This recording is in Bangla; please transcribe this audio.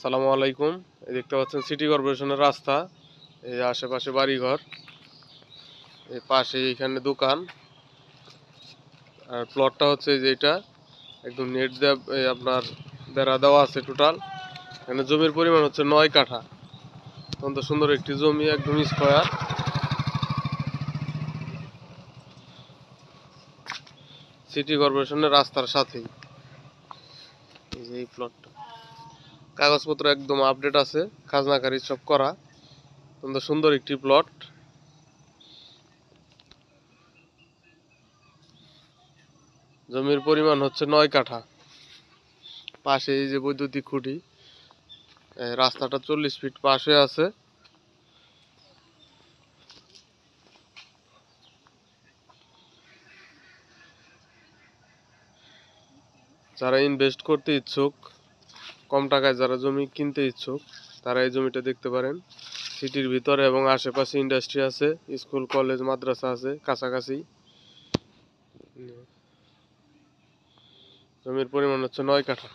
সালামু আলাইকুম। এই দেখতে পাচ্ছেন সিটি কর্পোরেশনের রাস্তা, এই আশেপাশে বাড়িঘর, এই পাশে এইখানে দোকান। আর প্লটটা হচ্ছে যে এটা, একদম নেট দেওয়া আপনার বেড়া দেওয়া আছে টোটাল এখানে জমির পরিমাণ হচ্ছে নয় কাঠা। অত্যন্ত সুন্দর একটি জমি, একদম স্কোয়ার সিটি কর্পোরেশনের রাস্তার সাথেই। এই প্লটটা কাগজপত্র একদম আপডেট আছে খাজনা খাজনাকারি সব করা। অত্যন্ত সুন্দর একটি প্লট জমির পরিমাণ হচ্ছে নয় কাঠা। পাশে এই যে বৈদ্যুতিক খুঁটি রাস্তাটা চল্লিশ ফিট পাশে আছে। যারা ইনভেস্ট করতে ইচ্ছুক কম টাকায় যারা জমি কিনতে ইচ্ছুক, তারা এই জমিটা দেখতে পারেন। সিটির ভিতরে এবং আশেপাশে ইন্ডাস্ট্রি আছে স্কুল কলেজ মাদ্রাসা আছে, কাছাকাছি। জমির পরিমাণ হচ্ছে নয় কাঠা।